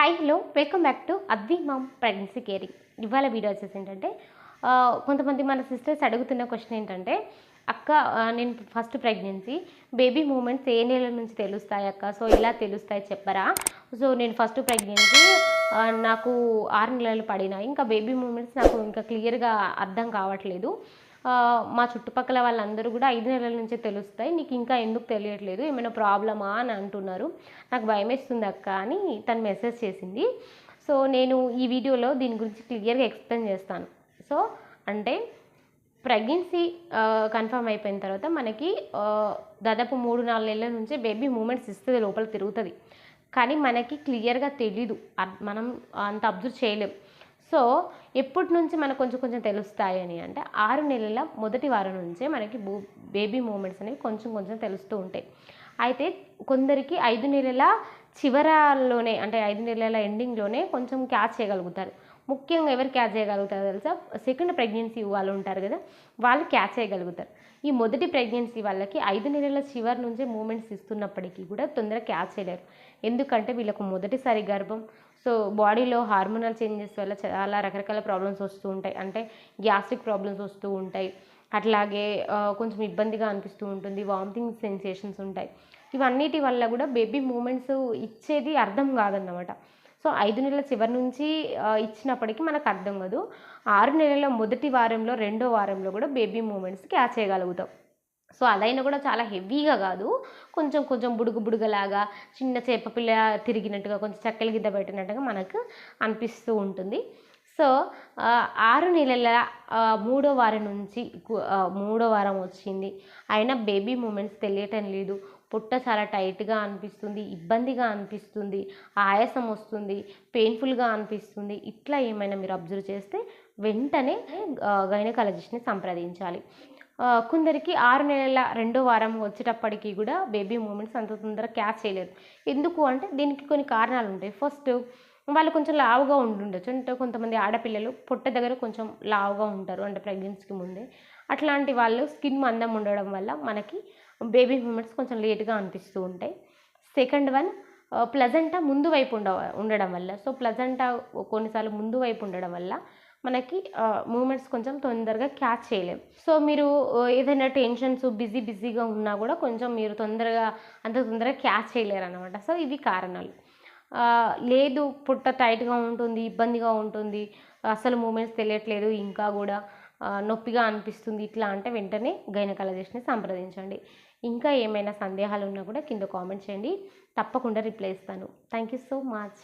Hi hello. Welcome back to Advi mom pregnancy caring. ఇవాళ video వచ్చేసి ఏంటంటే కొంతమంది మన సిస్టర్స్ అడుగుతున్న క్వశ్చన్ ఏంటంటే అక్క నేను ఫస్ట్ ప్రెగ్నెన్సీ బేబీ మూమెంట్స్ ఏ నెల నుంచి తెలుస్తాయి అక్క? సో ఇలా తెలుస్తాయి చెప్పరా? సో నేను ఫస్ట్ ప్రెగ్నెన్సీ నాకు ఆరు నెలలు పడినాయి ఇంకా బేబీ మూమెంట్స్ నాకు ఇంకా క్లియర్గా అర్థం కావట్లేదు. మా చుట్టుపక్కల వాళ్ళందరూ కూడా ఐదు నెలల నుంచే తెలుస్తాయి. నీకు ఇంకా ఎందుకు తెలియట్లేదు? ఏమైనా ప్రాబ్లమా అని అంటున్నారు. నాకు భయమేస్తుంది అక్క అని తను మెసేజ్ చేసింది. సో నేను ఈ వీడియోలో దీని గురించి క్లియర్గా ఎక్స్ప్లెయిన్ చేస్తాను. సో అంటే ప్రెగ్నెన్సీ కన్ఫర్మ్ అయిపోయిన తర్వాత మనకి దాదాపు మూడు నాలుగు నెలల నుంచి బేబీ మూమెంట్స్ ఇస్తుంది లోపల తిరుగుతుంది. కానీ మనకి క్లియర్గా తెలీదు. మనం అంత అబ్జర్వ్ చేయలేం. సో ఎప్పటి నుంచి మనకు కొంచెం కొంచెం తెలుస్తాయి అని అంటే ఆరు నెలల మొదటి వారం నుంచే మనకి బూ బేబీ మూమెంట్స్ అనేవి కొంచెం కొంచెం తెలుస్తూ ఉంటాయి. అయితే కొందరికి ఐదు నెలల చివరలోనే అంటే ఐదు నెలల ఎండింగ్లోనే కొంచెం క్యాచ్ చేయగలుగుతారు. ముఖ్యంగా ఎవరు క్యాచ్ చేయగలుగుతారు తెలుసా? సెకండ్ ప్రెగ్నెన్సీ వాళ్ళు ఉంటారు కదా వాళ్ళు క్యాచ్ చేయగలుగుతారు. ఈ మొదటి ప్రెగ్నెన్సీ వాళ్ళకి ఐదు నెలల చివరి నుంచే మూమెంట్స్ ఇస్తున్నప్పటికీ కూడా తొందరగా క్యాచ్ చేయలేరు. ఎందుకంటే వీళ్ళకు మొదటిసారి గర్భం సో బాడీలో హార్మోనల్ చేంజెస్ వల్ల చాలా రకరకాల ప్రాబ్లమ్స్ వస్తూ ఉంటాయి. అంటే గ్యాస్ట్రిక్ ప్రాబ్లమ్స్ వస్తూ ఉంటాయి. అట్లాగే కొంచెం ఇబ్బందిగా అనిపిస్తూ ఉంటుంది. వామిటింగ్ సెన్సేషన్స్ ఉంటాయి. ఇవన్నిటి వల్ల కూడా బేబీ మూమెంట్స్ ఇచ్చేది అర్థం కాదన్నమాట. సో ఐదు నెలల చివరి నుంచి ఇచ్చినప్పటికీ మనకు అర్థం కాదు. ఆరు నెలల మొదటి వారంలో రెండో వారంలో కూడా బేబీ మూమెంట్స్ క్యాచ్ చేయగలుగుతాం. సో అదైనా కూడా చాలా హెవీగా కాదు. కొంచెం కొంచెం బుడుగు బుడుగలాగా చిన్న చేప పిల్ల తిరిగినట్టుగా కొంచెం చక్కల గిద్ద పెట్టినట్టుగా మనకు అనిపిస్తూ ఉంటుంది. సో ఆరు నెలల మూడో వారం నుంచి మూడో వారం వచ్చింది. అయినా బేబీ మూమెంట్స్ తెలియటం లేదు. పుట్ట చాలా టైట్గా అనిపిస్తుంది ఇబ్బందిగా అనిపిస్తుంది ఆయాసం వస్తుంది పెయిన్ఫుల్గా అనిపిస్తుంది. ఇట్లా ఏమైనా మీరు అబ్జర్వ్ చేస్తే వెంటనే గైనకాలజిస్ట్ని సంప్రదించాలి. కొందరికి ఆరు నెలల రెండో వారం వచ్చేటప్పటికి కూడా బేబీ మూమెంట్స్ అంత తొందరగా క్యాచ్ చేయలేరు ఎందుకు అంటే దీనికి కొన్ని కారణాలు ఉంటాయి. ఫస్ట్ వాళ్ళు కొంచెం లావుగా ఉండుండొచ్చు. అంటే కొంతమంది ఆడపిల్లలు పొట్ట దగ్గర కొంచెం లావుగా ఉంటారు అంటే ప్రెగ్నెన్సీకి ముందే. అట్లాంటి వాళ్ళు స్కిన్ మందం ఉండడం వల్ల మనకి బేబీ మూమెంట్స్ కొంచెం లేట్గా అనిపిస్తూ ఉంటాయి. సెకండ్ వన్ ప్లజంటా ముందు వైపు ఉండ ఉండడం వల్ల. సో ప్లజంటా కొన్నిసార్లు ముందు వైపు ఉండడం వల్ల మనకి మూమెంట్స్ కొంచెం తొందరగా క్యాచ్ చేయలేం. సో మీరు ఏదైనా టెన్షన్స్ బిజీ బిజీగా ఉన్నా కూడా కొంచెం మీరు తొందరగా అంత తొందరగా క్యాచ్ చేయలేరు అనమాట సో ఇవి కారణాలు. లేదు పుట్ట టైట్గా ఉంటుంది ఇబ్బందిగా ఉంటుంది అసలు మూమెంట్స్ తెలియట్లేదు ఇంకా కూడా నొప్పిగా అనిపిస్తుంది ఇట్లా అంటే వెంటనే గైనకాలజిస్ట్ని సంప్రదించండి. ఇంకా ఏమైనా సందేహాలు ఉన్నా కూడా కింద కామెంట్ చేయండి. తప్పకుండా రిప్లై ఇస్తాను. Thank you so much